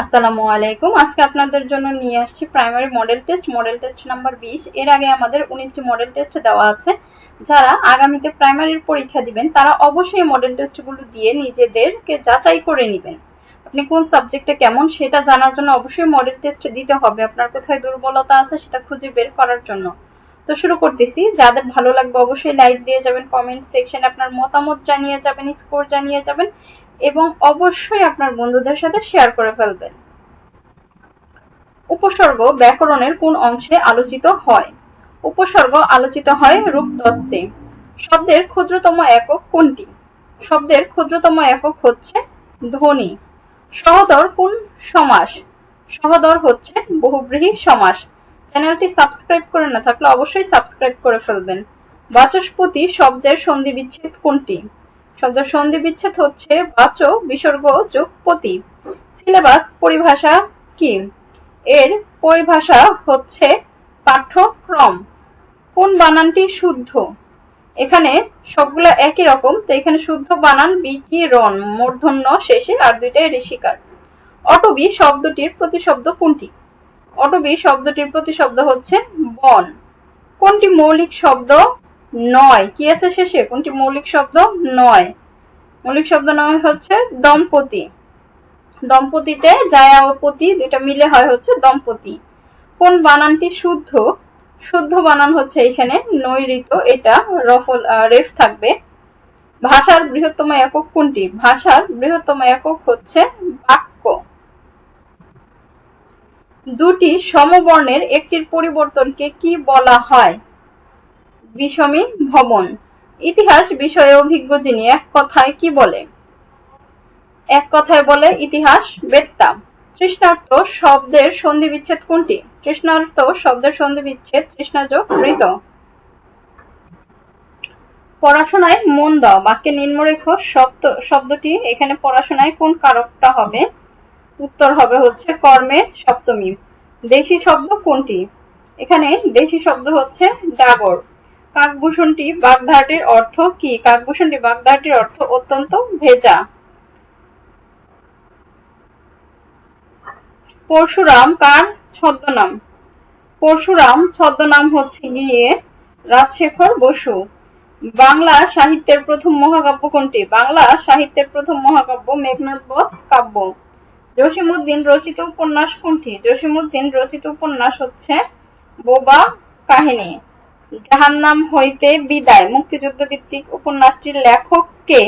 আসসালামু আলাইকুম। আজকে আপনাদের জন্য নিয়ে আসছি primary model test model test number বিশ। এর আগে আমাদের উনিশটি মডেল টেস্ট দেওয়া আছে। যারা আগামীতে প্রাইমারির পরীক্ষা দিবেন, তারা অবশ্যই মডেল টেস্টগুলো দিয়ে নিজেদেরকে যাচাই করে নেবেন। আপনি কোন সাবজেক্টে কেমন, সেটা জানার জন্য অবশ্যই মডেল টেস্ট দিতে হবে। আপনার কোথায় দুর্বলতা আছে, সেটা খুঁজে বের করার জন্য। তো শুরু করতেছি। যাদের ভালো লাগবে, অবশ্যই লাইক দিয়ে যাবেন। কমেন্ট সেকশনে আপনার মতামত জানিয়ে যাবেন স্কোর জানিয়ে যাবেন। এবং অবশ্যই আপনার বন্ধুদের সাথে শেয়ার করে ফেলবেন। উপসর্গ ব্যাকরণের কোন অংশে আলোচিত হয়? উপসর্গ আলোচিত হয় রূপতত্ত্বে। শব্দের ক্ষুদ্রতম একক কোনটি? শব্দের ক্ষুদ্রতম একক হচ্ছে ধ্বনি। সহদর কোন সমাস? সহদর হচ্ছে বহুব্রীহি সমাস। চ্যানেলটি সাবস্ক্রাইব করে না থাকলে অবশ্যই সাবস্ক্রাইব করে ফেলবেন। বাচস্পতি শব্দের সন্ধি বিচ্ছেদ কোনটি? শব্দের সন্ধি বিচ্ছেদ হচ্ছে বাচ বিসর্গ, যোগ, পতি। সিলেবাস, পরিভাষা, কি? এর পরিভাষা হচ্ছে পাঠ্যক্রম। কোন বানানটি শুদ্ধ? এখানে সবগুলো একই রকম, তো এখানে শুদ্ধ বানান বি কি রন মূর্ধন্য, শেষে আর দুইটাই ঋষিকার। অটবি শব্দটির প্রতিশব্দ কোনটি? অটবি শব্দটির প্রতিশব্দ হচ্ছে বন। কোনটি মৌলিক শব্দ? নয়। কি আছে শেষে? কোনটি মৌলিক শব্দ? নয়। মৌলিক শব্দ নয় হচ্ছে দম্পতি। দম্পতিতে জায়া ও পতি দুইটা মিলে হয় হচ্ছে দম্পতি। কোন বানানটি শুদ্ধ? শুদ্ধ বানান হচ্ছে এখানে নৈরিত, এটা রফল রেফ থাকবে। ভাষার বৃহত্তম একক কোনটি? ভাষার বৃহত্তম একক হচ্ছে বাক্য। দুটি সমবর্ণের একটির পরিবর্তনকে কি বলা হয়? বিষমী ভবন। ইতিহাস বিষয়ে অভিজ্ঞ যিনি, এক কথায় কি বলে? এক কথায় বলে ইতিহাস বেত্তা। তৃষ্ণার্থ শব্দের সন্ধি বিচ্ছেদ কোনটি? তৃষ্ণার্থ শব্দের সন্ধি বিচ্ছেদ তৃষ্ণাযোগ মৃত পড়াশোনায় মন দাও, বাক্যে নিম্নরেখ শব্দ, শব্দটি এখানে পড়াশোনায় কোন কারকটা হবে? উত্তর হবে হচ্ছে কর্মে সপ্তমী। দেশি শব্দ কোনটি? এখানে দেশি শব্দ হচ্ছে ডাগর। কাকভূষণটি বাগধারাটির অর্থ কি? কাকভূষণটি বাগধারাটির অর্থ অত্যন্ত ভেজা। পরশুরাম কার ছদ্মনাম? পরশুরাম ছদ্মনাম হচ্ছে গিয়ে রাজশেখর বসু। বাংলা সাহিত্যের প্রথম মহাকাব্য কোনটি? বাংলা সাহিত্যের প্রথম মহাকাব্য মেঘনাথ বধ কাব্য। জসিমুদ্দিন রচিত উপন্যাস কোনটি? জসিমুদ্দিন রচিত উপন্যাস হচ্ছে বোবা কাহিনী। জাহান্নাম হইতে বিদায়। মুক্তিযুদ্ধ ভিত্তিক উপন্যাসটির লেখক কে?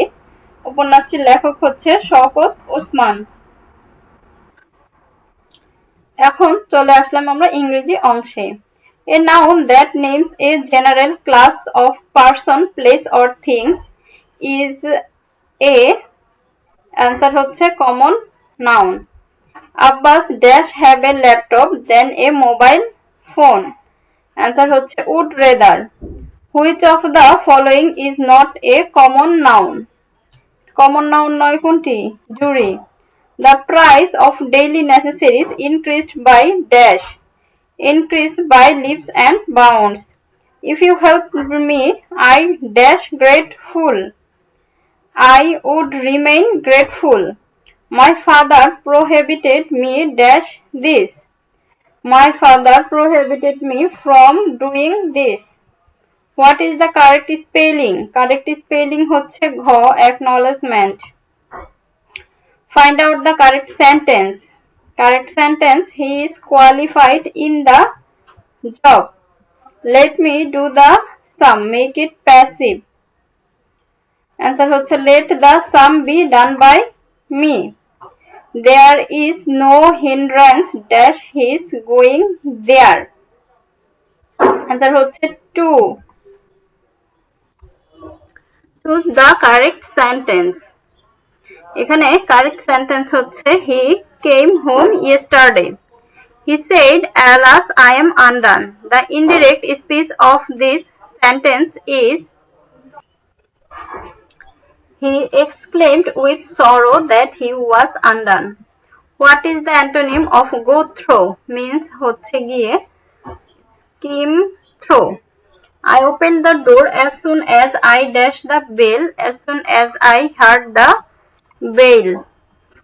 উপন্যাসটির লেখক হচ্ছে শওকত ওসমান। এখন চলে আসলাম আমরা ইংরেজি অংশে। A noun that names a general class of person place or things is a answer হচ্ছে common noun Abbas dash have a laptop then a mobile phone answer হচ্ছে would rather which of the following is not a common noun common noun নয় কোনটি জুরি The price of daily necessaries increased by dash. Increased by leaps and bounds. If you help me, I dash grateful. I would remain grateful. My father prohibited me dash this. My father prohibited me from doing this. What is the correct spelling? Correct spelling হচ্ছে ঘ acknowledgement. Find out the correct sentence. Correct sentence He is qualified in the job. Let me do the sum. Make it passive. Answer হচ্ছে let the sum be done by me. There is no hindrance dash his going there. Answer হচ্ছে to. Choose the correct sentence. এখানে correct sentence হচ্ছে he came home yesterday he said alas I am undone the indirect speech of this sentence is He exclaimed with sorrow that he was undone what is the antonym of go through means হচ্ছে গিয়ে skim through I opened the door as soon as I dashed the bell, as soon as I heard the bail.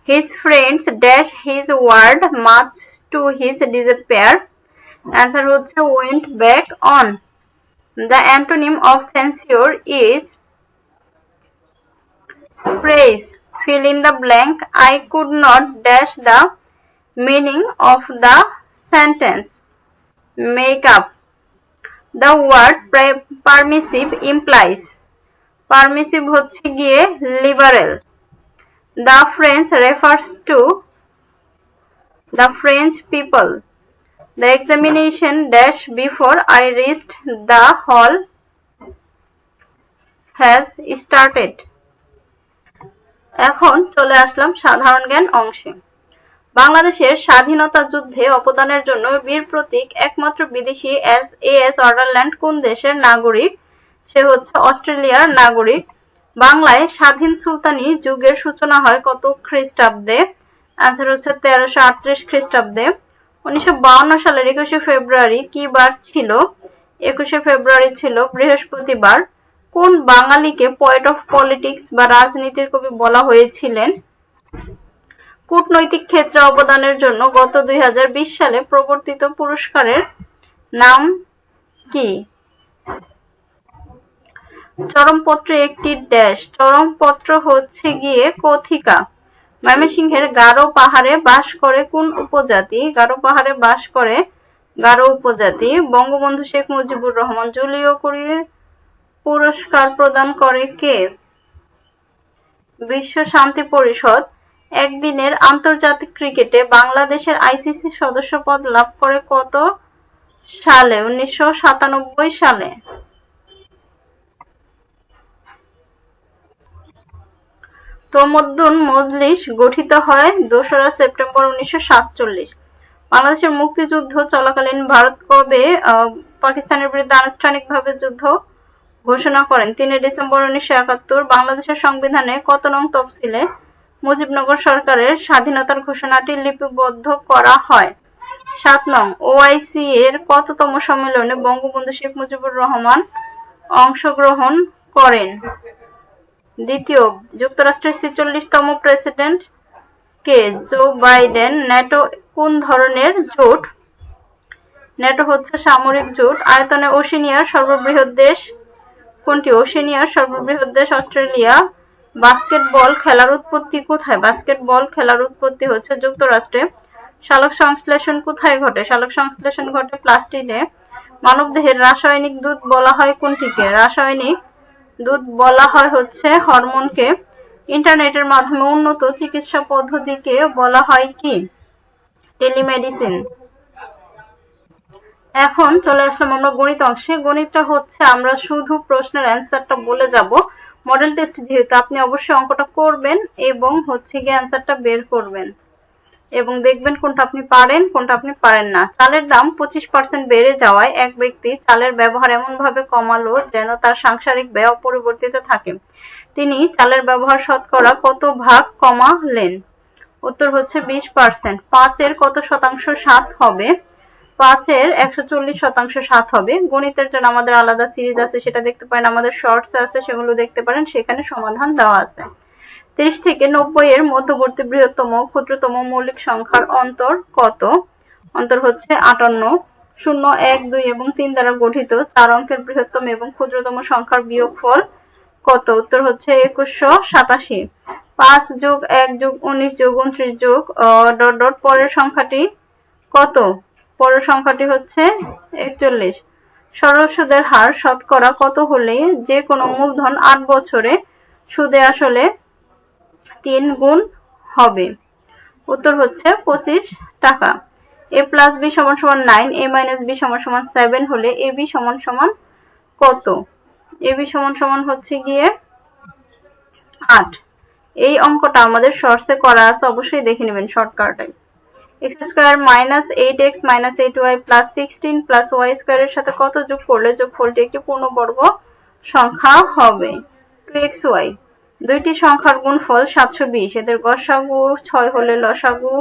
His friends dash his word much to his despair. Answer হচ্ছে went back on. The antonym of censure is praise. Fill in the blank. I could not dash the meaning of the sentence. Make up. The word pre- permissive implies. Permissive হচ্ছে গিয়ে liberal. The French refers to the French people. The examination dash before I reached the hall has started. এখন চলে আসলাম সাধারণ জ্ঞান অংশে। বাংলাদেশের স্বাধীনতা যুদ্ধে অবদানের জন্য বীর প্রতীক একমাত্র বিদেশি এস, এ, এস অর্ডারল্যান্ড কোন দেশের নাগরিক? সে হচ্ছে অস্ট্রেলিয়ার নাগরিক। বাংলায় স্বাধীন সুলতানি যুগের সূচনা হয় কত খ্রিস্টাব্দে? আনসার হচ্ছে তেরোশো আটত্রিশ খ্রিস্টাব্দে। উনিশশো সালের একুশে ফেব্রুয়ারি কি বার ছিল? একুশে ফেব্রুয়ারি ছিল বৃহস্পতিবার। কোন বাঙালিকে পয়েট অফ পলিটিক্স বা রাজনীতির কবি বলা হয়েছিলেন? কূটনৈতিক ক্ষেত্রে অবদানের জন্য গত দুই হাজার বিশ সালে প্রবর্তিত পুরস্কারের নাম কি? চরমপত্র একটি ড্যাশ চরমপত্র হচ্ছে গিয়ে কথিকা। ময়মনসিংহের গারো পাহাড়ে বাস করে কোন উপজাতি? গারো পাহাড়ে বাস করে গারো উপজাতি। বঙ্গবন্ধু শেখ মুজিবুর রহমান জুলিও কুড়িয়ে পুরস্কার প্রদান করে কে? বিশ্ব শান্তি পরিষদ একদিনের আন্তর্জাতিক ক্রিকেটে বাংলাদেশের আইসিসি সদস্যপদ লাভ করে কত সালে? উনিশশো সালে। তমদ্দুন মজলিস গঠিত হয় দোসরা সেপ্টেম্বর উনিশশো সাতচল্লিশ। বাংলাদেশের মুক্তিযুদ্ধ চলাকালীন ভারত কবে পাকিস্তানের বিরুদ্ধে আনুষ্ঠানিকভাবে যুদ্ধ ঘোষণা করেন, তিন ডিসেম্বর উনিশশো একাত্তর বাংলাদেশের সংবিধানে কত নং তফসিলে মুজিবনগর সরকারের স্বাধীনতার ঘোষণাটি লিপিবদ্ধ করা হয়? সাত নং, ওআইসি এর কততম সম্মেলনে বঙ্গবন্ধু শেখ মুজিবুর রহমান অংশগ্রহণ করেন? দ্বিতীয়, যুক্তরাষ্ট্রের ছেচল্লিশতম প্রেসিডেন্ট কে? Joe Biden. ন্যাটো কোন ধরনের জোট? ন্যাটো হচ্ছে সামরিক জোট। আয়তনে ওশিনিয়ার সর্ববৃহৎ দেশ। কোনটি? ওশেনিয়ার সর্ববৃহৎ দেশ অস্ট্রেলিয়া। বাস্কেটবল খেলার উৎপত্তি কোথায়? বাস্কেটবল খেলার উৎপত্তি হচ্ছে যুক্তরাষ্ট্রে। শালক সংশ্লেষণ কোথায় ঘটে? শালক সংশ্লেষণ ঘটে প্লাস্টিকে মানবদেহের রাসায়নিক দুধ বলা হয় কোনটিকে? রাসায়নিক দুধ বলা হয় হচ্ছে হরমোনকে। ইন্টারনেটের মাধ্যমে উন্নত চিকিৎসা পদ্ধতিকে বলা হয় কি? টেলিমেডিসিন। এখন চলে আসলাম আমরা গণিত অংশে। গণিতটা হচ্ছে আমরা শুধু প্রশ্নের অ্যান্সারটা বলে যাব। মডেল টেস্ট যেহেতু আপনি অবশ্যই অঙ্কটা করবেন এবং হচ্ছে গিয়ে অ্যান্সারটা বের করবেন। এবং দেখবেন কোনটা আপনি পারেন, কোনটা আপনি পারেন না। চালের দাম পঁচিশ পার্সেন্ট বেড়ে যাওয়ায় এক ব্যক্তি চালের ব্যবহার এমনভাবে কমালো যেন তার সাংসারিক ব্যয় অপরিবর্তিত থাকে। তিনি চালের ব্যবহার শতকরা কত ভাগ কমালেন? উত্তর হচ্ছে বিশ পার্সেন্ট। পাঁচের কত শতাংশ সাত হবে? পাঁচের একশো চল্লিশ শতাংশ সাত হবে। গণিতের জন্য আমাদের আলাদা সিরিজ আছে, সেটা দেখতে পারেন। আমাদের শর্টস আছে, সেগুলো দেখতে পারেন। সেখানে সমাধান দেওয়া আছে। তিরিশ থেকে নব্বই এর মধ্যবর্তী বৃহত্তম, ক্ষুদ্রতম মৌলিক সংখ্যার অন্তর কত? অন্তর হচ্ছে আটান্ন। শূন্য, এক, দুই এবং তিন দ্বারা গঠিত চার অঙ্কের বৃহত্তম এবং ক্ষুদ্রতম সংখ্যার বিয়োগফল কত? উত্তর হচ্ছে একুশশো সাতাশি। পাঁচ যোগ এক যোগ উনিশ যোগ উনত্রিশ যোগ ডট ডট পরের সংখ্যাটি কত? পরের সংখ্যাটি হচ্ছে একচল্লিশ। সরল সুদের হার শতকরা কত হলে যে কোনো মূলধন আট বছরে সুদে আসলে তিন গুণ হবে? উত্তর হচ্ছে পঁচিশ টাকা। এ প্লাস বি সমান সমান নাইন এ মাইনাস বি সমান সমান সেভেন হলে এ বি সমান সমান কত? এ বি সমান সমান হচ্ছে গিয়ে আট। এই অঙ্কটা আমাদের শর্টসে করা আছে, অবশ্যই দেখে নেবেন শর্টকাটে x square minus eight x minus eight y plus sixteen plus y স্কোয়ারের সাথে কত যোগ করলে যোগফলটি একটি পূর্ণবর্গ সংখ্যা হবে? Two x y. দুইটি সংখ্যার গুণফল সাতশো বিশ। এদের গসাগু ছয় হলে লসাগু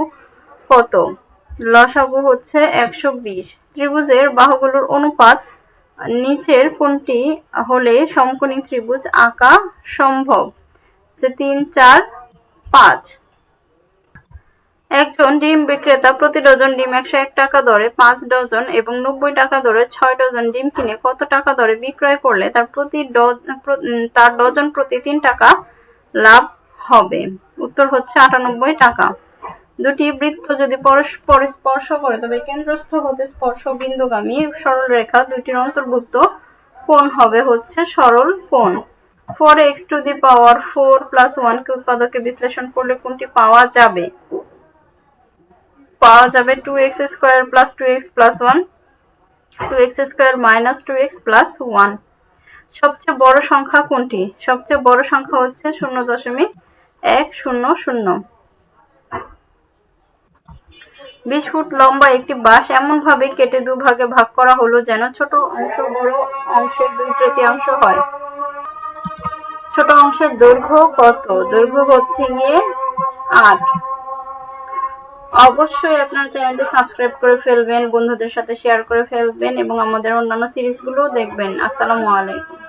কত? লসাগু হচ্ছে একশো বিশ। ত্রিভুজের বাহুগুলোর অনুপাত নিচের কোনটি হলে সমকোণী ত্রিভুজ আঁকা সম্ভব? যে তিন, চার, পাঁচ। একজন ডিম বিক্রেতা প্রতি ডজন ডিম একশো এক টাকা দরে, পাঁচ ডজন এবং নব্বই টাকা দরে ছয় ডজন ডিম কিনে কত টাকা দরে বিক্রয় করলে তার প্রতি তার ডজন প্রতি তিন টাকা লাভ হবে? উত্তর হচ্ছে আটানব্বই টাকা। দুটি বৃত্ত যদি পরস্পর স্পর্শ করে, তবে কেন্দ্রস্থ হতে স্পর্শ বিন্দুগামী সরল রেখা দুইটির অন্তর্ভুক্ত কোণ হবে হচ্ছে সরল কোণ। Four x to the power four plus one কে উৎপাদকে বিশ্লেষণ করলে কোনটি পাওয়া যাবে? পাওয়া যাবে two x square plus two x plus one two x square minus two x plus one সবচেয়ে বড় সংখ্যা কোনটি? সবচেয়ে বড় সংখ্যা হচ্ছে শূন্য দশমিক এক শূন্য শূন্য। বিশ ফুট লম্বা একটি বাঁশ এমন ভাবে কেটে দুভাগে ভাগ করা হলো যেন ছোট অংশ বড় অংশের দুই তৃতীয়াংশ হয়। ছোট অংশের দৈর্ঘ্য কত? দৈর্ঘ্য হচ্ছে গিয়ে আট। অবশ্যই আপনার চ্যানেলটি সাবস্ক্রাইব করে ফেলবেন, বন্ধুদের সাথে শেয়ার করে ফেলবেন এবং আমাদের অন্যান্য সিরিজগুলোও দেখবেন। আসসালামু আলাইকুম।